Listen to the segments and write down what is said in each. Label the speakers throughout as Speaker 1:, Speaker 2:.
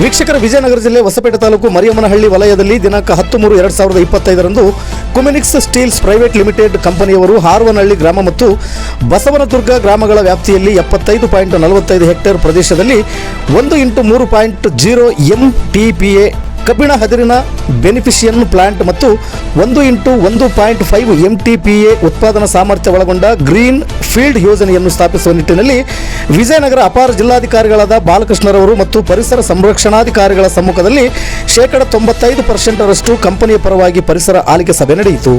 Speaker 1: ವೀಕ್ಷಕರ ವಿಜಯನಗರ ಜಿಲ್ಲೆ ಹೊಸಪೇಟೆ ತಾಲೂಕು ಮರಿಯಮ್ಮನಹಳ್ಳಿ ವಲಯದಲ್ಲಿ ದಿನಾಂಕ ಹತ್ತು ಮೂರು ಎರಡು ಸಾವಿರದ ಇಪ್ಪತ್ತೈದರಂದು ಕುಮಿನಿಕ್ಸ್ ಸ್ಟೀಲ್ಸ್ ಪ್ರೈವೇಟ್ ಲಿಮಿಟೆಡ್ ಕಂಪನಿಯವರು ಹಾರವನಹಳ್ಳಿ ಗ್ರಾಮ ಮತ್ತು ಬಸವನದುರ್ಗ ಗ್ರಾಮಗಳ ವ್ಯಾಪ್ತಿಯಲ್ಲಿ ಎಪ್ಪತ್ತೈದು ಪಾಯಿಂಟ್ ನಲವತ್ತೈದು ಹೆಕ್ಟೇರ್ ಪ್ರದೇಶದಲ್ಲಿ ಒಂದು ಇಂಟು ಮೂರು point zero M T P A ಕಬ್ಬಿಣ ಹದಿರಿನ ಬೆನಿಫಿಷಿಯನ್ ಪ್ಲಾಂಟ್ ಮತ್ತು ಒಂದು ಇಂಟು ಒಂದು point five M T P A ಉತ್ಪಾದನಾ ಸಾಮರ್ಥ್ಯ ಒಳಗೊಂಡ ಗ್ರೀನ್ ಫೀಲ್ಡ್ ಯೋಜನೆಯನ್ನು ಸ್ಥಾಪಿಸುವ ನಿಟ್ಟಿನಲ್ಲಿ ವಿಜಯನಗರ ಅಪಾರ ಜಿಲ್ಲಾಧಿಕಾರಿಗಳಾದ ಬಾಲಕೃಷ್ಣರವರು ಮತ್ತು ಪರಿಸರ ಸಂರಕ್ಷಣಾಧಿಕಾರಿಗಳ ಸಮ್ಮುಖದಲ್ಲಿ ಶೇಕಡ ತೊಂಬತ್ತೈದು ಪರ್ಸೆಂಟರಷ್ಟು ಕಂಪನಿಯ ಪರವಾಗಿ ಪರಿಸರ ಆಲಿಕೆ ಸಭೆ ನಡೆಯಿತು.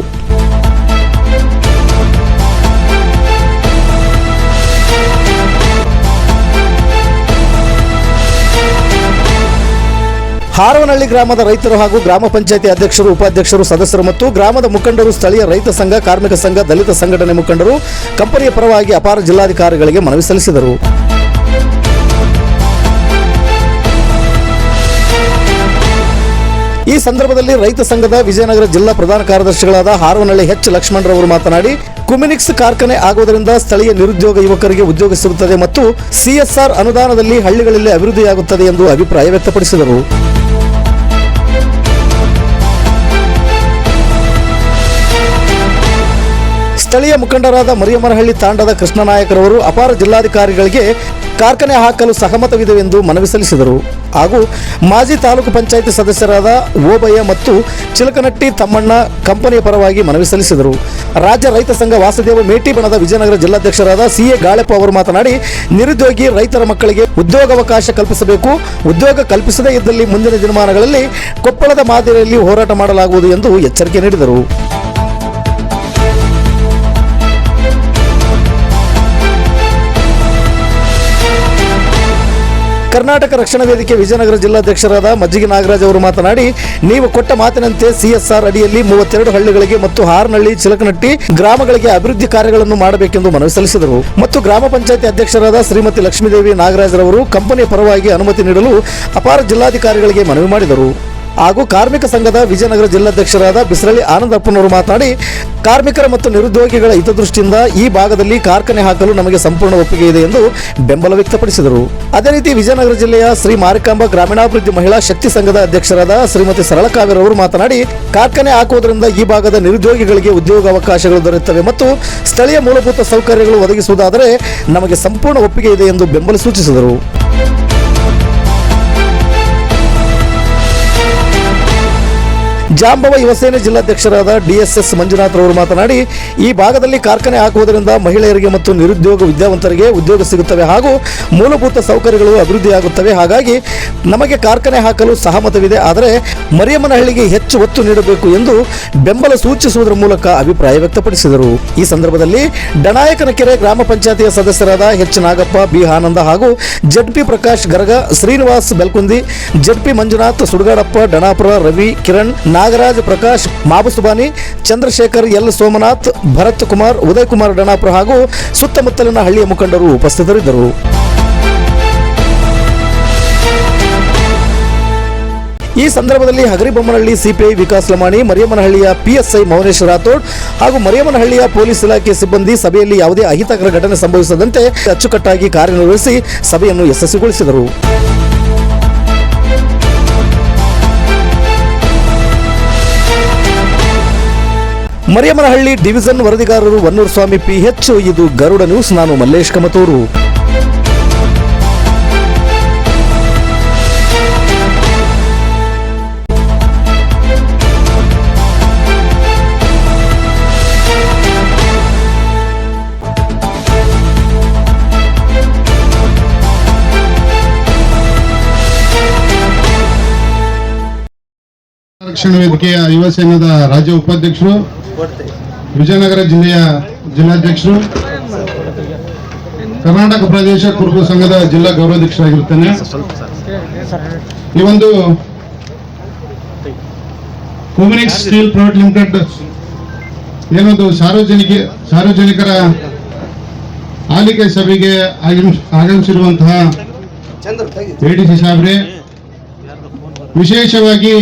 Speaker 1: ಹಾರವನಹಳ್ಳಿ ಗ್ರಾಮದ ರೈತರು ಹಾಗೂ ಗ್ರಾಮ ಪಂಚಾಯತಿ ಅಧ್ಯಕ್ಷರು, ಉಪಾಧ್ಯಕ್ಷರು, ಸದಸ್ಯರು ಮತ್ತು ಗ್ರಾಮದ ಮುಖಂಡರು, ಸ್ಥಳೀಯ ರೈತ ಸಂಘ, ಕಾರ್ಮಿಕ ಸಂಘ, ದಲಿತ ಸಂಘಟನೆ ಮುಖಂಡರು ಕಂಪನಿಯ ಪರವಾಗಿ ಅಪಾರ ಜಿಲ್ಲಾಧಿಕಾರಿಗಳಿಗೆ ಮನವಿ ಸಲ್ಲಿಸಿದರು. ಈ ಸಂದರ್ಭದಲ್ಲಿ ರೈತ ಸಂಘದ ವಿಜಯನಗರ ಜಿಲ್ಲಾ ಪ್ರಧಾನ ಕಾರ್ಯದರ್ಶಿಗಳಾದ ಹಾರವನಹಳ್ಳಿ ಎಚ್ ಲಕ್ಷ್ಮಣರವರು ಮಾತನಾಡಿ, ಕುಮಿನಿಕ್ಸ್ ಕಾರ್ಖಾನೆ ಆಗುವುದರಿಂದ ಸ್ಥಳೀಯ ನಿರುದ್ಯೋಗ ಯುವಕರಿಗೆ ಉದ್ಯೋಗ ಸಿಗುತ್ತದೆ ಮತ್ತು ಸಿಎಸ್ಆರ್ ಅನುದಾನದಲ್ಲಿ ಹಳ್ಳಿಗಳಲ್ಲಿ ಅಭಿವೃದ್ಧಿಯಾಗುತ್ತದೆ ಎಂದು ಅಭಿಪ್ರಾಯ ವ್ಯಕ್ತಪಡಿಸಿದರು. ಸ್ಥಳೀಯ ಮುಖಂಡರಾದ ಮರಿಯಮ್ಮನಹಳ್ಳಿ ತಾಂಡದ ಕೃಷ್ಣನಾಯಕರವರು ಅಪಾರ ಜಿಲ್ಲಾಧಿಕಾರಿಗಳಿಗೆ ಕಾರ್ಖಾನೆ ಹಾಕಲು ಸಹಮತವಿದೆ ಎಂದು ಮನವಿ ಸಲ್ಲಿಸಿದರು. ಹಾಗೂ ಮಾಜಿ ತಾಲೂಕು ಪಂಚಾಯಿತಿ ಸದಸ್ಯರಾದ ಓಬಯ್ಯ ಮತ್ತು ಚಿಲಕನಟ್ಟಿ ತಮ್ಮಣ್ಣ ಕಂಪನಿಯ ಪರವಾಗಿ ಮನವಿ ಸಲ್ಲಿಸಿದರು. ರಾಜ್ಯ ರೈತ ಸಂಘ ವಾಸುದೇವ ಮೇಟಿ ಬಣದ ವಿಜಯನಗರ ಜಿಲ್ಲಾಧ್ಯಕ್ಷರಾದ ಸಿಎ ಗಾಳೆಪ್ಪ ಅವರು ಮಾತನಾಡಿ, ನಿರುದ್ಯೋಗಿ ರೈತರ ಮಕ್ಕಳಿಗೆ ಉದ್ಯೋಗಾವಕಾಶ ಕಲ್ಪಿಸಬೇಕು. ಉದ್ಯೋಗ ಕಲ್ಪಿಸದೇ ಇದ್ದಲ್ಲಿ ಮುಂದಿನ ದಿನಮಾನಗಳಲ್ಲಿ ಕೊಪ್ಪಳದ ಮಾದರಿಯಲ್ಲಿ ಹೋರಾಟ ಮಾಡಲಾಗುವುದು ಎಂದು ಎಚ್ಚರಿಕೆ ನೀಡಿದರು. ಕರ್ನಾಟಕ ರಕ್ಷಣಾ ವೇದಿಕೆ ವಿಜಯನಗರ ಜಿಲ್ಲಾಧ್ಯಕ್ಷರಾದ ಮಜ್ಜಿಗೆ ನಾಗರಾಜ್ ಅವರು ಮಾತನಾಡಿ, ನೀವು ಕೊಟ್ಟ ಮಾತಿನಂತೆ ಸಿಎಸ್ಆರ್ ಅಡಿಯಲ್ಲಿ ಮೂವತ್ತೆರಡು ಹಳ್ಳಿಗಳಿಗೆ ಮತ್ತು ಹಾರನಹಳ್ಳಿ ಚಿಲಕನಟ್ಟಿ ಗ್ರಾಮಗಳಿಗೆ ಅಭಿವೃದ್ಧಿ ಕಾರ್ಯಗಳನ್ನು ಮಾಡಬೇಕೆಂದು ಮನವಿ ಸಲ್ಲಿಸಿದರು. ಮತ್ತು ಗ್ರಾಮ ಪಂಚಾಯತಿ ಅಧ್ಯಕ್ಷರಾದ ಶ್ರೀಮತಿ ಲಕ್ಷ್ಮೀದೇವಿ ನಾಗರಾಜ್ರವರು ಕಂಪನಿಯ ಪರವಾಗಿ ಅನುಮತಿ ನೀಡಲು ಅಪಾರ ಜಿಲ್ಲಾಧಿಕಾರಿಗಳಿಗೆ ಮನವಿ ಮಾಡಿದರು. ಹಾಗೂ ಕಾರ್ಮಿಕ ಸಂಘದ ವಿಜಯನಗರ ಜಿಲ್ಲಾಧ್ಯಕ್ಷರಾದ ಬಿಸರಳ್ಳಿ ಆನಂದಪ್ಪನವರು ಮಾತನಾಡಿ ಕಾರ್ಮಿಕರ ಮತ್ತು ನಿರುದ್ಯೋಗಿಗಳ ಹಿತದೃಷ್ಟಿಯಿಂದ ಈ ಭಾಗದಲ್ಲಿ ಕಾರ್ಖಾನೆ ಹಾಕಲು ನಮಗೆ ಸಂಪೂರ್ಣ ಒಪ್ಪಿಗೆ ಇದೆ ಎಂದು ಬೆಂಬಲ ವ್ಯಕ್ತಪಡಿಸಿದರು. ಅದೇ ರೀತಿ ವಿಜಯನಗರ ಜಿಲ್ಲೆಯ ಶ್ರೀ ಮಾರಿಕಾಂಬ ಗ್ರಾಮೀಣಾಭಿವೃದ್ಧಿ ಮಹಿಳಾ ಶಕ್ತಿ ಸಂಘದ ಅಧ್ಯಕ್ಷರಾದ ಶ್ರೀಮತಿ ಸರಳಕಾವ್ಯರವರು ಮಾತನಾಡಿ, ಕಾರ್ಖಾನೆ ಹಾಕುವುದರಿಂದ ಈ ಭಾಗದ ನಿರುದ್ಯೋಗಿಗಳಿಗೆ ಉದ್ಯೋಗಾವಕಾಶಗಳು ದೊರೆಯುತ್ತವೆ ಮತ್ತು ಸ್ಥಳೀಯ ಮೂಲಭೂತ ಸೌಕರ್ಯಗಳು ಒದಗಿಸುವುದಾದರೆ ನಮಗೆ ಸಂಪೂರ್ಣ ಒಪ್ಪಿಗೆ ಇದೆ ಎಂದು ಬೆಂಬಲ ಸೂಚಿಸಿದರು. ಜಾಂಬವ ಯುವಸೇನೆ ಜಿಲ್ಲಾಧ್ಯಕ್ಷರಾದ ಡಿಎಸ್ಎಸ್ ಮಂಜುನಾಥ್ ಅವರು ಮಾತನಾಡಿ, ಈ ಭಾಗದಲ್ಲಿ ಕಾರ್ಖಾನೆ ಹಾಕುವುದರಿಂದ ಮಹಿಳೆಯರಿಗೆ ಮತ್ತು ನಿರುದ್ಯೋಗ ವಿದ್ಯಾವಂತರಿಗೆ ಉದ್ಯೋಗ ಸಿಗುತ್ತವೆ ಹಾಗೂ ಮೂಲಭೂತ ಸೌಕರ್ಯಗಳು ಅಭಿವೃದ್ಧಿಯಾಗುತ್ತವೆ. ಹಾಗಾಗಿ ನಮಗೆ ಕಾರ್ಖಾನೆ ಹಾಕಲು ಸಹಮತವಿದೆ. ಆದರೆ ಮರಿಯಮ್ಮನಹಳ್ಳಿಗೆ ಹೆಚ್ಚು ಒತ್ತು ನೀಡಬೇಕು ಎಂದು ಬೆಂಬಲ ಸೂಚಿಸುವುದರ ಮೂಲಕ ಅಭಿಪ್ರಾಯ ವ್ಯಕ್ತಪಡಿಸಿದರು. ಈ ಸಂದರ್ಭದಲ್ಲಿ ಡನಾಯಕನ ಕೆರೆ ಗ್ರಾಮ ಪಂಚಾಯತಿಯ ಸದಸ್ಯರಾದ ಎಚ್ ನಾಗಪ್ಪ, ಬಿ ಆನಂದ ಹಾಗೂ ZP Prakash Garaga, Srinivas Belkundi, ZP Manjunath, Sudugadappa, Danapura, Ravi, Kiran Nagaraj, Prakash, Mabusubani, Chandrashekar, L. Somanath, Bharat Kumar, Uday Kumar Danapura ಹಾಗೂ ಸುತ್ತಮುತ್ತಲಿನ ಹಳ್ಳಿಯ ಮುಖಂಡರು ಉಪಸ್ಥಿತರಿದ್ದರು. ಈ ಸಂದರ್ಭದಲ್ಲಿ ಹಗರಿಬೊಮ್ಮನಹಳ್ಳಿ ಸಿಪಿಐ ವಿಕಾಸ್ ಲಮಾಣಿ, ಮರಿಯಮ್ಮನಹಳ್ಳಿಯ ಪಿಎಸ್ಐ ಮೌನೇಶ್ ರಾಥೋಡ್ ಹಾಗೂ ಮರಿಯಮ್ಮನಹಳ್ಳಿಯ ಪೊಲೀಸ್ ಇಲಾಖೆ ಸಿಬ್ಬಂದಿ ಸಭೆಯಲ್ಲಿ ಯಾವುದೇ ಅಹಿತಕರ ಘಟನೆ ಸಂಭವಿಸದಂತೆ ಅಚ್ಚುಕಟ್ಟಾಗಿ ಕಾರ್ಯನಿರ್ವಹಿಸಿ ಸಭೆಯನ್ನು ಯಶಸ್ವಿಗೊಳಿಸಿದರು. ಮರಿಯಮ್ಮನಹಳ್ಳಿ ಡಿವಿಷನ್ ವರದಿಗಾರರು ವನ್ನೂರ್ ಸ್ವಾಮಿ ಪಿ ಹೆಚ್ಚು ಇದು ಗರುಡ ನ್ಯೂಸ್ ನಾನು ಮಲ್ಲೇಶ್ ಕಮತೂರು.
Speaker 2: ರಕ್ಷಣಾ ವೇದಿಕೆಯ ಯುವ ಸೇನಾದ ರಾಜ್ಯ ಉಪಾಧ್ಯಕ್ಷರು ವಿಜಯನಗರ ಜಿಲ್ಲೆಯ ಜಿಲ್ಲಾಧ್ಯಕ್ಷರು ಕರ್ನಾಟಕ ಪ್ರದೇಶ ಕುರುಬ ಸಂಘದ ಜಿಲ್ಲಾ ಗೌರವಾಧ್ಯಕ್ಷರಾಗಿರುತ್ತೇನೆ. ಈ ಒಂದು ಹ್ಯೂಮನಿಕ್ಸ್ ಸ್ಟೀಲ್ ಪ್ರೈವೇಟ್ ಲಿಮಿಟೆಡ್ ಏನೊಂದು ಸಾರ್ವಜನಿಕ ಸಾರ್ವಜನಿಕರ ಆಲಿಕೆ ಸಭೆಗೆ ಆಗಮಿಸ್- ಆಗಮಿಸಿರುವಂತಹ ಎಡಿಸಿ ಸಾಬ್ರೆ ವಿಶೇಷವಾಗಿ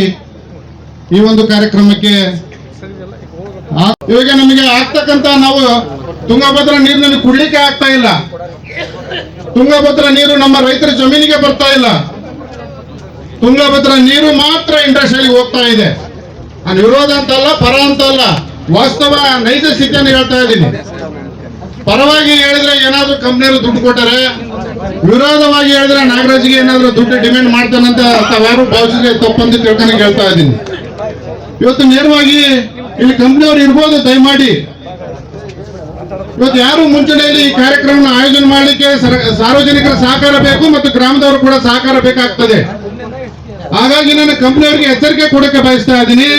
Speaker 2: ಈ ಒಂದು ಕಾರ್ಯಕ್ರಮಕ್ಕೆ ಇವಾಗ ನಮಗೆ ಆಗ್ತಕ್ಕಂತ ನಾವು ತುಂಗಭದ್ರಾ ನೀರಿನಲ್ಲಿ ಕುಡ್ಲಿಕ್ಕೆ ಆಗ್ತಾ ಇಲ್ಲ. ತುಂಗಭದ್ರಾ ನೀರು ನಮ್ಮ ರೈತರ ಜಮೀನಿಗೆ ಬರ್ತಾ ಇಲ್ಲ. ತುಂಗಭದ್ರಾ ನೀರು ಮಾತ್ರ ಇಂಡಸ್ಟ್ರಿಯಲ್ಲಿ ಹೋಗ್ತಾ ಇದೆ. ನಾನು ವಿರೋಧ ಅಂತಲ್ಲ ಪರ ಅಂತ ಅಲ್ಲ, ವಾಸ್ತವ ನೈಜ ಸ್ಥಿತಿಯನ್ನು ಹೇಳ್ತಾ ಇದ್ದೀನಿ. ಪರವಾಗಿ ಹೇಳಿದ್ರೆ ಏನಾದ್ರೂ ಕಂಪ್ನಿಯವರು ದುಡ್ಡು ಕೊಟ್ಟರೆ, ವಿರೋಧವಾಗಿ ಹೇಳಿದ್ರೆ ನಾಗರಾಜ್ಗೆ ಏನಾದ್ರೂ ದುಡ್ಡು ಡಿಮ್ಯಾಂಡ್ ಮಾಡ್ತಾನಂತ ತಾವ್ಯಾರು ಭಾವಿಸಿದ್ರೆ ತಪ್ಪಂತ ತಿಳ್ಕೊಂಡು ಹೇಳ್ತಾ ಇದ್ದೀನಿ. ಇವತ್ತು ನೇರವಾಗಿ ಇಲ್ಲಿ ಕಂಪ್ನಿಯವರು ಇರ್ಬೋದು, ದಯಮಾಡಿ. ಇವತ್ತು ಯಾರು ಮುಂಚೂಣಿಯಲ್ಲಿ ಈ ಕಾರ್ಯಕ್ರಮವನ್ನು ಆಯೋಜನೆ ಮಾಡಲಿಕ್ಕೆ ಸರ- ಸಾರ್ವಜನಿಕರ ಸಹಕಾರ ಬೇಕು ಮತ್ತು ಗ್ರಾಮದವರು ಕೂಡ ಸಹಕಾರ ಬೇಕಾಗ್ತದೆ. ಹಾಗಾಗಿ ನಾನು ಕಂಪ್ನಿಯವರಿಗೆ ಎಚ್ಚರಿಕೆ ಕೊಡಕ್ಕೆ ಬಯಸ್ತಾ ಇದ್ದೀನಿ.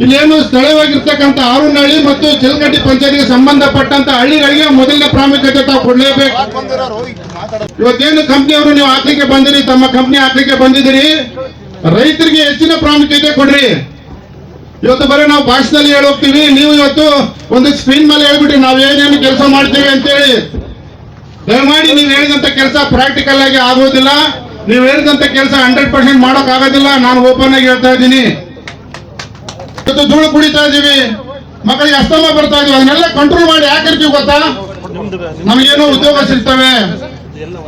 Speaker 2: ಇಲ್ಲೇನು ಸ್ಥಳೀಯವಾಗಿರ್ತಕ್ಕಂಥ ಆರುನಹಳ್ಳಿ ಮತ್ತು ಚಿಲಕಟ್ಟಿ ಪಂಚಾಯತಿಗೆ ಸಂಬಂಧಪಟ್ಟಂತ ಹಳ್ಳಿಗಳಿಗೆ ಮೊದಲಿನ ಪ್ರಾಮುಖ್ಯತೆ ತಾವು ಕೊಡಲೇಬೇಕು. ಇವತ್ತೇನು ಕಂಪ್ನಿಯವರು ನೀವು ಹಾಕ್ಲಿಕ್ಕೆ ಬಂದಿರಿ, ತಮ್ಮ ಕಂಪ್ನಿ ಹಾಕ್ಲಿಕ್ಕೆ ಬಂದಿದ್ದೀರಿ, ರೈತರಿಗೆ ಹೆಚ್ಚಿನ ಪ್ರಾಮುಖ್ಯತೆ ಕೊಡ್ರಿ. ಇವತ್ತು ಬರೀ ನಾವು ಭಾಷಣದಲ್ಲಿ ಹೇಳೋಗ್ತೀವಿ. ನೀವು ಇವತ್ತು ಒಂದು ಸ್ಕ್ರೀನ್ ಮೇಲೆ ಹೇಳ್ಬಿಟ್ಟು ನಾವು ಏನೇನು ಕೆಲಸ ಮಾಡ್ತೀವಿ ಅಂತೇಳಿ. ದಯಮಾಡಿ ನೀವು ಹೇಳಿದಂತ ಕೆಲಸ ಪ್ರಾಕ್ಟಿಕಲ್ ಆಗಿ ಆಗೋದಿಲ್ಲ. ನೀವು ಹೇಳಿದಂತ ಕೆಲಸ ಹಂಡ್ರೆಡ್ ಪರ್ಸೆಂಟ್ ಮಾಡೋಕ್ ಆಗೋದಿಲ್ಲ ನಾನು ಓಪನ್ ಆಗಿ ಹೇಳ್ತಾ ಇದ್ದೀನಿ. ಇವತ್ತು ಧೂಳು ಕುಡಿತಾ ಇದೀವಿ ಮಕ್ಕಳಿಗೆ ಅಸ್ತಮ ಬರ್ತಾ ಇದೀವಿ. ಅದನ್ನೆಲ್ಲ ಕಂಟ್ರೋಲ್ ಮಾಡಿ ಯಾಕಿರ್ತೀವಿ ಗೊತ್ತಾ ಗೊತ್ತಾ? ನಮಗೇನೋ ಉದ್ಯೋಗ ಸಿಗ್ತವೆ.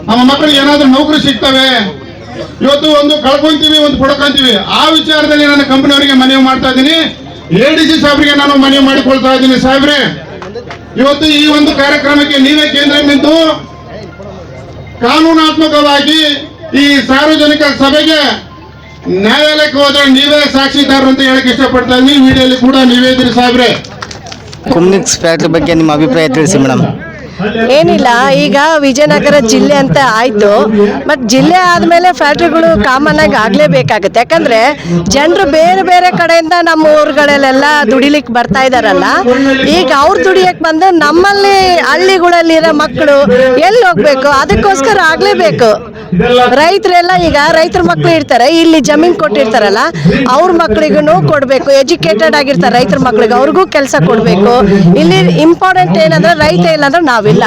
Speaker 2: ನಮ್ಮ ಮಕ್ಕಳಿಗೆ ಏನಾದ್ರೂ ನೌಕರಿ ಸಿಗ್ತವೆ. ಇವತ್ತು ಒಂದು ಕಳ್ಕೊಂತೀವಿ ಒಂದು ಪಡ್ಕೊಂತೀವಿ ಆ ವಿಚಾರದಲ್ಲಿ ನಾನು ಕಂಪನಿಯವರಿಗೆ ಮನವಿ ಮಾಡ್ತಾ ಇದ್ದೀನಿ. ಎ ಡಿ ಸಿ ಸಾಹೇಬ್ರಿಗೆ ನಾನು ಮನವಿ ಮಾಡಿಕೊಳ್ತಾ ಇದ್ದೀನಿ ಸಾಹೇಬ್ರೆ ಇವತ್ತು ಈ ಒಂದು ಕಾರ್ಯಕ್ರಮಕ್ಕೆ ನೀವೇ ಕೇಂದ್ರ ನಿಂತು ಕಾನೂನಾತ್ಮಕವಾಗಿ ಈ ಸಾರ್ವಜನಿಕ ಸಭೆಗೆ ನ್ಯಾಯಾಲಯಕ್ಕೆ ಹೋದ್ರೆ ನೀವೇ ಸಾಕ್ಷಿದಾರರು ಅಂತ ಹೇಳಕ್ ಇಷ್ಟಪಡ್ತಾ ಇದ್ದೀನಿ. ವಿಡಿಯೋಲಿ ಕೂಡ ನೀವೇ ಇದ್ರಿ ಸಾಹೇಬ್ರೆ
Speaker 3: ಕುಮ್ನಿಕ್ಸ್ ಫ್ಯಾಕ್ಟ್ರಿ ಬಗ್ಗೆ ನಿಮ್ಮ ಅಭಿಪ್ರಾಯ ತಿಳಿಸಿ ಮೇಡಮ್
Speaker 4: ಏನಿಲ್ಲ, ಈಗ ವಿಜಯನಗರ ಜಿಲ್ಲೆ ಅಂತ ಆಯ್ತು. ಮತ್ತೆ ಜಿಲ್ಲೆ ಆದ್ಮೇಲೆ ಫ್ಯಾಕ್ಟ್ರಿಗಳು ಕಾಮನ್ ಆಗಿ ಆಗಲೇಬೇಕಾಗುತ್ತೆ. ಯಾಕಂದ್ರೆ ಜನರು ಬೇರೆ ಬೇರೆ ಕಡೆಯಿಂದ ನಮ್ಮ ಊರುಗಳಲ್ಲೆಲ್ಲ ದುಡಿಲಿಕ್ಕೆ ಬರ್ತಾ ಇದ್ದಾರಲ್ಲ ಈಗ ಅವ್ರು ದುಡಿಯಕ್ಕೆ ಬಂದು ನಮ್ಮಲ್ಲಿ ಹಳ್ಳಿಗಳಲ್ಲಿರೋ ಮಕ್ಕಳು ಎಲ್ಲಿ ಹೋಗ್ಬೇಕು? ಅದಕ್ಕೋಸ್ಕರ ಆಗ್ಲೇಬೇಕು. ರೈತರೆಲ್ಲ ಈಗ ರೈತರ ಮಕ್ಕಳು ಇರ್ತಾರೆ, ಇಲ್ಲಿ ಜಮೀನ್ ಕೊಟ್ಟಿರ್ತಾರಲ್ಲ, ಅವ್ರ ಮಕ್ಕಳಿಗೂ ಕೊಡಬೇಕು. ಎಜುಕೇಟೆಡ್ ಆಗಿರ್ತಾರೆ ರೈತರ ಮಕ್ಕಳಿಗೆ ಅವ್ರಿಗೂ ಕೆಲಸ ಕೊಡಬೇಕು. ಇಲ್ಲಿ ಇಂಪಾರ್ಟೆಂಟ್ ಏನಂದ್ರೆ ರೈತ ಇಲ್ಲ ಅಂದ್ರೆ ನಾವಿಲ್ಲ.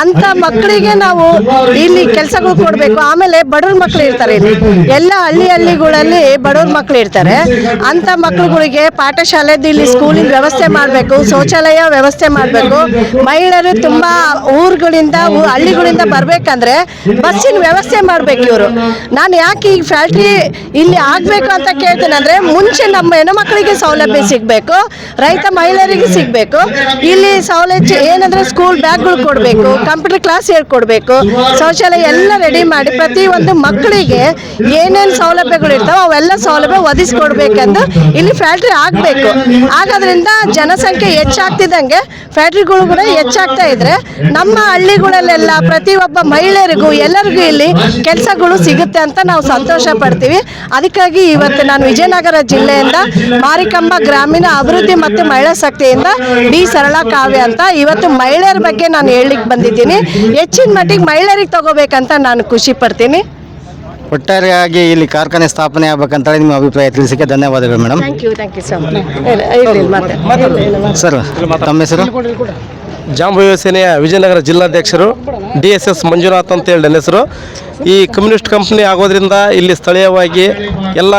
Speaker 4: ಅಂತ ಮಕ್ಕಳಿಗೆ ನಾವು ಇಲ್ಲಿ ಕೆಲಸಗಳು ಕೊಡಬೇಕು. ಆಮೇಲೆ ಬಡವ್ರ ಮಕ್ಕಳು ಇರ್ತಾರೆ ಇಲ್ಲಿ. ಎಲ್ಲ ಹಳ್ಳಿ ಹಳ್ಳಿಗಳಲ್ಲಿ ಬಡವ್ರ ಮಕ್ಕಳು ಇರ್ತಾರೆ. ಅಂತ ಮಕ್ಕಳುಗಳಿಗೆ ಪಾಠಶಾಲೆದು ಇಲ್ಲಿ ಸ್ಕೂಲಿನ ವ್ಯವಸ್ಥೆ ಮಾಡಬೇಕು. ಶೌಚಾಲಯ ವ್ಯವಸ್ಥೆ ಮಾಡಬೇಕು. ಮಹಿಳೆಯರು ತುಂಬಾ ಊರುಗಳಿಂದ ಹಳ್ಳಿಗಳಿಂದ ಬರ್ಬೇಕಂದ್ರೆ ಬಸ್ಸಿನ ವ್ಯವಸ್ಥೆ ಮಾಡ್ಬೇಕು ಇವರು. ನಾನು ಯಾಕೆ ಈ ಫ್ಯಾಕ್ಟ್ರಿ ಇಲ್ಲಿ ಆಗ್ಬೇಕು ಅಂತ ಕೇಳ್ತೇನೆ ಮುಂಚೆ ನಮ್ಮ ಹೆಣ್ಮಕ್ಳಿಗೆ ಸೌಲಭ್ಯ ಸಿಗಬೇಕು. ರೈತ ಮಹಿಳೆಯರಿಗೆ ಸಿಗಬೇಕು. ಇಲ್ಲಿ ಸೌಲಭ್ಯ ಏನಂದ್ರೆ ಸ್ಕೂಲ್ ಬ್ಯಾಗ್ಗಳು ಕೊಡಬೇಕು ಕಂಪ್ಯೂಟರ್ ಕ್ಲಾಸ್ ಹೇಳ್ಕೊಡ್ಬೇಕು ಶೌಚಾಲಯ ಎಲ್ಲ ರೆಡಿ ಮಾಡಿ ಪ್ರತಿ ಒಂದು ಮಕ್ಕಳಿಗೆ ಏನೇನು ಸೌಲಭ್ಯಗಳು ಇರ್ತಾವೆ ಅವೆಲ್ಲ ಸೌಲಭ್ಯ ಒದಗಿಸ್ಕೊಡ್ಬೇಕೆಂದು ಇಲ್ಲಿ ಫ್ಯಾಕ್ಟ್ರಿ ಆಗಬೇಕು. ಆಗೋದ್ರಿಂದ ಜನಸಂಖ್ಯೆ ಹೆಚ್ಚಾಗ್ತಿದ್ದಂಗೆ ಫ್ಯಾಕ್ಟ್ರಿಗಳು ಕೂಡ ಹೆಚ್ಚಾಗ್ತಾ ಇದ್ರೆ ನಮ್ಮ ಹಳ್ಳಿಗಳಲ್ಲೆಲ್ಲ ಪ್ರತಿಯೊಬ್ಬ ಮಹಿಳೆಯರಿಗೂ ಎಲ್ಲರಿಗೂ ಇಲ್ಲಿ ಕೆಲಸಗಳು ಸಿಗುತ್ತೆ ಅಂತ ನಾವು ಸಂತೋಷ ಪಡ್ತೀವಿ. ಅದಕ್ಕಾಗಿ ಇವತ್ತು ನಾನು ವಿಜಯನಗರ ಜಿಲ್ಲೆಯಿಂದ ಮಾರಿಕಂಬ ಗ್ರಾಮೀಣ ಅಭಿವೃದ್ಧಿ ಮತ್ತು ಮಹಿಳಾ ಶಕ್ತಿಯಿಂದ ಬಿ ಸರಳ ಕಾವ್ಯ ಅಂತ. ಇವತ್ತು ಮಹಿಳೆಯರ ಬಗ್ಗೆ ನಾನು ಹೇಳಲಿಕ್ಕೆ ಬಂದಿದ್ದೀನಿ. ಹೆಚ್ಚಿನ ಮಟ್ಟಿಗೆ ಮಹಿಳೆಯರಿಗೆ ತಗೋಬೇಕಂತ ನಾನು ಖುಷಿ ಪಡ್ತೀನಿ.
Speaker 3: ಒಟ್ಟಾರೆಯಾಗಿ ಇಲ್ಲಿ ಕಾರ್ಖಾನೆ ಸ್ಥಾಪನೆ ಆಗ್ಬೇಕಂತ ನಿಮ್ಮ ಅಭಿಪ್ರಾಯ ತಿಳಿಸಿಕೆ ಧನ್ಯವಾದಗಳು madam.
Speaker 4: Thank you thank you so much
Speaker 3: sir ತಮ್ಮ ಹೆಸರು?
Speaker 5: ಜಾಂಬವ ಸೇನೆಯ ವಿಜಯನಗರ ಜಿಲ್ಲಾಧ್ಯಕ್ಷರು ಡಿ ಎಸ್ ಎಸ್ ಮಂಜುನಾಥ್ ಅಂತ ಹೇಳಿ ನನ್ನ ಹೆಸರು. ಈ ಕಮ್ಯುನಿಸ್ಟ್ ಕಂಪ್ನಿ ಆಗೋದ್ರಿಂದ ಇಲ್ಲಿ ಸ್ಥಳೀಯವಾಗಿ ಎಲ್ಲ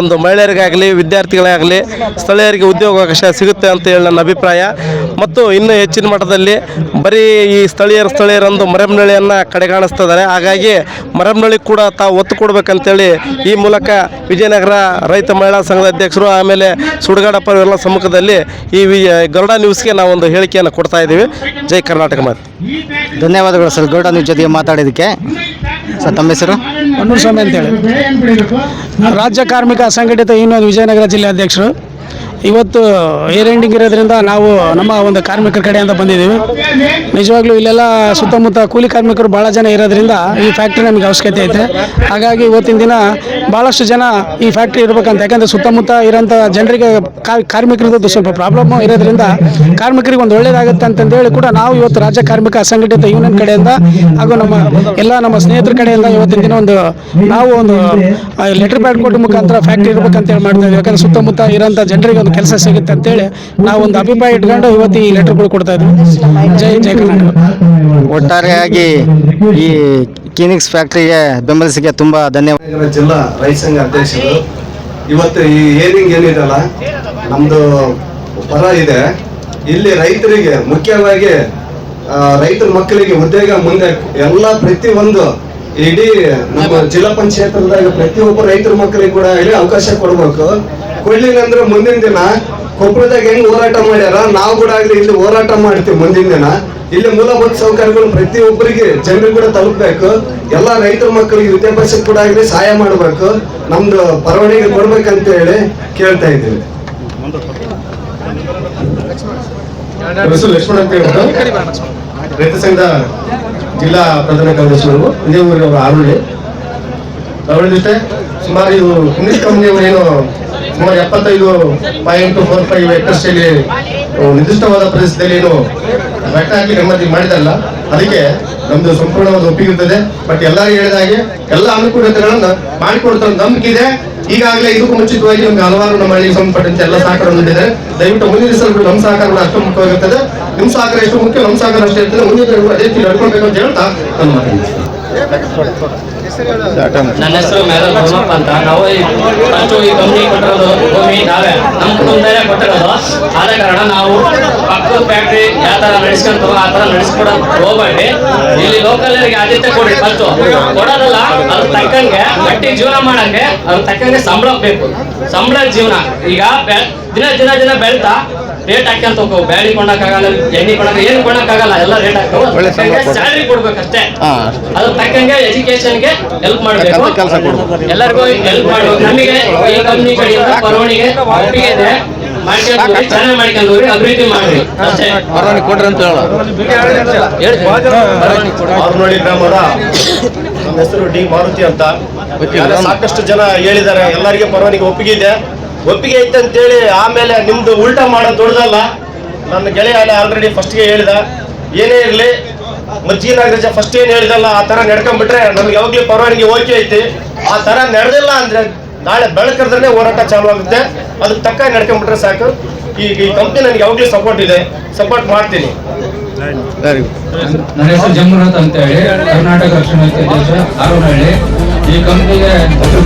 Speaker 5: ಒಂದು ಮಹಿಳೆಯರಿಗಾಗಲಿ, ವಿದ್ಯಾರ್ಥಿಗಳಾಗಲಿ ಸ್ಥಳೀಯರಿಗೆ ಉದ್ಯೋಗಾವಕಾಶ ಸಿಗುತ್ತೆ ಅಂತ ಹೇಳಿ ನನ್ನ ಅಭಿಪ್ರಾಯ. ಮತ್ತು ಇನ್ನೂ ಹೆಚ್ಚಿನ ಮಟ್ಟದಲ್ಲಿ ಬರೀ ಈ ಸ್ಥಳೀಯರು ಸ್ಥಳೀಯರಂದು ಕಡೆಗಾಣಿಸ್ತಾ ಇದ್ದಾರೆ ಹಾಗಾಗಿ ಮರಮ್ನಳ್ಳಿ ಕೂಡ ತಾವು ಒತ್ತು ಕೊಡಬೇಕಂತೇಳಿ ಈ ಮೂಲಕ ವಿಜಯನಗರ ರೈತ ಮಹಿಳಾ ಸಂಘದ ಅಧ್ಯಕ್ಷರು ಆಮೇಲೆ ಸುಡುಗಾಡಪ್ಪ ಇವರೆಲ್ಲ ಸಮ್ಮುಖದಲ್ಲಿ ಈ ವಿ ಗರುಡ ನ್ಯೂಸ್ಗೆ ಒಂದು ಹೇಳಿಕೆಯನ್ನು ಕೊಡ್ತಾ ಇದ್ದೀವಿ. ಜೈ ಕರ್ನಾಟಕ ಮಾತು.
Speaker 3: ಧನ್ಯವಾದಗಳು ಸರ್. ಗರುಡ ನ್ಯೂಸ್ ಜೊತೆಗೆ ಮಾತಾಡಿದ್ದಕ್ಕೆ. ಸರ್ ತಮ್ಮ ಹೆಸರು?
Speaker 6: ಹೊನ್ನೂರು ಸ್ವಾಮಿ ಅಂತೇಳಿ ರಾಜ್ಯ ಕಾರ್ಮಿಕ ಸಂಘಟಿತ ಯೂನಿಯನ್ ವಿಜಯನಗರ ಜಿಲ್ಲೆ ಅಧ್ಯಕ್ಷರು. ಇವತ್ತು ಏರ್ ಎಂಡಿಂಗ್ ಇರೋದ್ರಿಂದ ನಾವು ನಮ್ಮ ಒಂದು ಕಾರ್ಮಿಕರ ಕಡೆಯಿಂದ ಬಂದಿದ್ದೀವಿ. ನಿಜವಾಗ್ಲೂ ಇಲ್ಲೆಲ್ಲ ಸುತ್ತಮುತ್ತ ಕೂಲಿ ಕಾರ್ಮಿಕರು ಭಾಳ ಜನ ಇರೋದ್ರಿಂದ ಈ ಫ್ಯಾಕ್ಟ್ರಿ ನಮಗೆ ಅವಶ್ಯಕತೆ ಐತೆ. ಹಾಗಾಗಿ ಇವತ್ತಿನ ದಿನ ಭಾಳಷ್ಟು ಜನ ಈ ಫ್ಯಾಕ್ಟ್ರಿ ಇರಬೇಕಂತ, ಯಾಕಂದರೆ ಸುತ್ತಮುತ್ತ ಇರೋಂಥ ಜನರಿಗೆ ಕಾರ್ಮಿಕರದ್ದು ಸ್ವಲ್ಪ ಪ್ರಾಬ್ಲಮ್ ಇರೋದ್ರಿಂದ ಕಾರ್ಮಿಕರಿಗೆ ಒಂದು ಒಳ್ಳೇದಾಗುತ್ತೆ ಅಂತಂದೇಳಿ ಕೂಡ ನಾವು ಇವತ್ತು ರಾಜ್ಯ ಕಾರ್ಮಿಕ ಅಸಂಘಟಿತ ಯೂನಿಯನ್ ಕಡೆಯಿಂದ ಹಾಗೂ ನಮ್ಮ ಎಲ್ಲ ನಮ್ಮ ಸ್ನೇಹಿತರ ಕಡೆಯಿಂದ ಇವತ್ತಿನ ದಿನ ಒಂದು ನಾವು ಒಂದು ಲೆಟರ್ ಪ್ಯಾಡ್ ಕೊಟ್ಟ ಮುಖಾಂತರ ಫ್ಯಾಕ್ಟ್ರಿ ಇರ್ಬೇಕಂತ ಹೇಳಿ ಮಾಡ್ತಾ ಇದ್ದೀವಿ. ಯಾಕಂದ್ರೆ ಸುತ್ತಮುತ್ತ ಇರೋಂಥ ಜನರಿಗೆ ಒಂದು ಕೆಲಸ ಸಿಗುತ್ತೆ ಅಂತೇಳಿ ನಾವು ಒಂದು ಅಭಿಪ್ರಾಯ ಇಟ್ಕೊಂಡು ಇವತ್ತು ಈ ಲೆಟರ್ಗಳು ಕೊಡ್ತಾ ಇದ್ದೀವಿ ಜೈ ಜೈ ಕರ್ನಾಟಕ.
Speaker 3: ಒಟ್ಟಾರೆಯಾಗಿ ಈ ಕ್ಲಿನಿಕ್ಸ್ ಫ್ಯಾಕ್ಟ್ರಿಗೆ ಬೆಂಬಲಿಸಿಗೆ ತುಂಬಾ ಧನ್ಯವಾದ.
Speaker 7: ಜಿಲ್ಲಾ ರೈತ ಸಂಘ ಅಧ್ಯಕ್ಷರು ಇವತ್ತು ಈ ಏರಿಂಗ್ ಏನಿದೆಲ್ಲ ನಮ್ದು ಪರ ಇದೆ. ಇಲ್ಲಿ ರೈತರಿಗೆ ಮುಖ್ಯವಾಗಿ ರೈತರ ಮಕ್ಕಳಿಗೆ ಉದ್ಯೋಗ ಮುಂದೆ ಎಲ್ಲ ಪ್ರತಿ ಒಂದು ಇಡೀ ನಮ್ಮ ಜಿಲ್ಲಾ ಪಂಚಾಯತ್ ಪ್ರತಿಯೊಬ್ಬ ರೈತರ ಮಕ್ಕಳಿಗೆ ಕೂಡ ಇಲ್ಲಿ ಅವಕಾಶ ಕೊಡ್ಬೇಕು. ಕೊಡ್ಲಿಲ್ಲ ಅಂದ್ರೆ ಮುಂದಿನ ದಿನ ಕೊಪ್ಪಳದಾಗ ಹೆಂಗ್ ಹೋರಾಟ ಮಾಡ್ಯಾರ? ನಾವು ಕೂಡ ಆಗ್ಲಿ ಇಲ್ಲಿ ಹೋರಾಟ ಮಾಡ್ತೀವಿ ಮುಂದಿನ ದಿನ. ಇಲ್ಲಿ ಮೂಲಭೂತ ಸೌಕರ್ಯಗಳು ಪ್ರತಿಯೊಬ್ಬರಿಗೆ ಜನರು ಕೂಡ ತಲುಪಬೇಕು. ಎಲ್ಲಾ ರೈತರ ಮಕ್ಕಳಿಗೆ ವಿದ್ಯಾಭ್ಯಾಸಕ್ಕೆ ಕೂಡ ಆಗ್ಲಿ ಸಹಾಯ ಮಾಡ್ಬೇಕು. ನಮ್ದು ಪರವಾನಿಗೆ ಕೊಡ್ಬೇಕಂತ ಹೇಳಿ ಕೇಳ್ತಾ ಇದ್ದೀವಿ
Speaker 8: ಲಕ್ಷ್ಮಣ ರೈತ ಸಂಘದ ಜಿಲ್ಲಾ ಪ್ರಧಾನ ಕಾರ್ಯದರ್ಶಿಗಳು ಇದೇ ಊರಿನವರು ಆರುಳ್ಳಿ. ಅವಳ ಜೊತೆ ಸುಮಾರು ಇದು ಇಂಗ್ಲಿಷ್ ಕಂಪ್ನಿಯವರು ಏನು ಸುಮಾರು ಎಪ್ಪತ್ತೈದು ಪಾಯಿಂಟ್ ಫೋರ್ ಫೈವ್ ಎಕರ್ಸ್ಟಲ್ಲಿ ನಿರ್ದಿಷ್ಟವಾದ ಪ್ರದೇಶದಲ್ಲಿ ಏನು ಬೆಟ್ಟ ಹಾಕಿ ನೆಮ್ಮದಿ ಮಾಡಿದಲ್ಲ, ಅದಕ್ಕೆ ನಮ್ದು ಸಂಪೂರ್ಣವಾದ ಒಪ್ಪಿಗೆ ಬಟ್ ಎಲ್ಲರಿಗೂ ಹೇಳಿದ ಹಾಗೆ ಎಲ್ಲ ಅನುಕೂಲತೆಗಳನ್ನ ಮಾಡಿಕೊಡ್ತಾರೆ ನಂಬಿಕೆ ಇದೆ. ಈಗಾಗಲೇ ಇದಕ್ಕೂ ಮುಂಚಿತವಾಗಿ ನಮ್ಗೆ ಹಲವಾರು ನಮ್ಮ ಹಳ್ಳಿಗೆ ಸಂಬಂಧಪಟ್ಟಂತೆ ಎಲ್ಲ ಸಹಕಾರ ನೋಡಿದೆ ದಯವಿಟ್ಟು ಮುಂದಿನ ನಮ್ಮ ಸಹಕಾರ ಕೂಡ ಅಷ್ಟು ಮುಖ್ಯವಾಗಿರ್ತದೆ. ನಿಮ್ಮ ಸಹಕಾರ ಎಷ್ಟು ಮುಖ್ಯ ನಮ್ಮ ಸಹಕಾರ ಅಷ್ಟೇ ಇರ್ತದೆ. ಮುಂದಿನ ಅದೇ ರೀತಿ ನಡ್ಕೊಳ್ಬೇಕು ಅಂತ ಹೇಳ್ತಾ ನನ್ನ ಮಾತು
Speaker 9: ನನ್ನ ಹೆಸರು ಭೂಮಪ್ಪ ಅಂತ. ನಾವು ಫಸ್ಟ್ ಈ ಕಂಪ್ನಿ ಕೊಟ್ಟಿರೋದು ಭೂಮಿ, ನಾವೇ. ನಮ್ಮ ಕುಟುಂಬದಲ್ಲೇ ಕೊಟ್ಟಿರೋದು. ಆದ ಕಾರಣ ನಾವು ಪಕ್ಕದ ಫ್ಯಾಕ್ಟ್ರಿ ಯಾವ ತರ ನಡೆಸ್ಕೊಂತ ಆ ತರ ನಡೆಸ್ಕೊಡ ಹೋಗ್ಬೇಡಿ. ಇಲ್ಲಿ ಲೋಕಲ್ಗೆ ಆದ್ಯತೆ ಕೊಡಿ ಫಸ್ಟ್ ಕೊಡೋದಲ್ಲ, ಅದ್ರ ತಕ್ಕಂಗೆ ಗಟ್ಟಿ ಜೀವನ ಮಾಡಂಗೆ, ಅದ್ರ ತಕ್ಕಂಗೆ ಸಂಬಳ ಬೇಕು. ಸಂಬಳ ಜೀವನ. ಈಗ ದಿನ ದಿನ ದಿನ ಬೆಳ್ತಾ ರೇಟ್ ಹಾಕ್ಯಂತ ಹೋಗೋ ಬ್ಯಾಡಿ ಕೊಡಕ್ಕಾಗಲ್ಲ ಎಣ್ಣೆ ಕೊಡಕ್ಕೆ ಏನು ಕೊಡಕ್ಕಾಗಲ್ಲ ಎಲ್ಲ ರೇಟ್ ಹಾಕ್ತಾವ ಸ್ಯಾಲ್ರಿ ಕೊಡ್ಬೇಕಷ್ಟೇ. ಅದ್ರ ತಕ್ಕಂಗೆ ಎಜುಕೇಶನ್ಗೆ ಹೆಲ್ಪ್ ಮಾಡಬೇಕು. ಎಲ್ಲರಿಗೂ ಹೆಲ್ಪ್ ಮಾಡಬೇಕು. ನಮಗೆ ಈ ಕಂಪ್ನಿ ಕಡೆಯಿಂದ ಬರವಣಿಗೆ ಒಪ್ಪಿಗೆ ಇದೆ. ಚೆನ್ನಾಗಿ ಮಾಡ್ಕೊಂಡು ಅಭಿವೃದ್ಧಿ ಮಾಡ್ರಿ. ಅಷ್ಟೇ.
Speaker 3: ಕೊಡ್ರಿ ಅಂತ ಹೇಳು.
Speaker 8: ಗ್ರಾಮದ ನನ್ನ ಹೆಸರು ಡಿ ಮಾರುತಿ ಅಂತ. ಸಾಕಷ್ಟು ಜನ ಹೇಳಿದ್ದಾರೆ ಎಲ್ಲರಿಗೆ ಪರವಾನಿಗೆ ಒಪ್ಪಿಗೆ ಇದೆ. ಒಪ್ಪಿಗೆ ಐತೆ ಅಂತೇಳಿ ಆಮೇಲೆ ನಿಮ್ದು ಉಲ್ಟಾ ಮಾಡೋದು ದೊಡ್ಡದಲ್ಲ. ನನ್ನ ಗೆಳೆಯ ಆಲ್ರೆಡಿ ಫಸ್ಟ್ಗೆ ಹೇಳಿದ, ಏನೇ ಇರಲಿ ಮಜ್ಜಿ ನಾಗರಾಜ ಫಸ್ಟ್ ಏನು ಹೇಳಿದಲ್ಲ, ಆ ಥರ ನಡ್ಕೊಂಡ್ಬಿಟ್ರೆ ನಮ್ಗೆ ಯಾವಾಗಲೂ ಪರವಾನಿಗೆ ಓಕೆ ಐತಿ. ಆ ಥರ ನಡೆದಿಲ್ಲ ಅಂದರೆ ನಾಳೆ ಬೆಳಕರ್ದ್ರೆ ಹೋರಾಟ ಚಾಲು ಆಗುತ್ತೆ. ಅದಕ್ಕೆ ತಕ್ಕ ನಡ್ಕೊಂಡ್ಬಿಟ್ರೆ ಸಾಕು. ಈಗ ಈ ಕಂಪ್ನಿ ನನಗೆ ಯಾವಾಗಲೂ ಸಪೋರ್ಟ್ ಇದೆ. ಸಪೋರ್ಟ್ ಮಾಡ್ತೀನಿ.
Speaker 10: ನನ್ನ ಹೆಸರು ಜಮುನಾಥ್ ಅಂತ ಹೇಳಿ ಕರ್ನಾಟಕ ರಕ್ಷಣಾ ಆರೋನಹಳ್ಳಿ ಈ ಕಂಪ್ನಿಗೆ ಹೆಸರು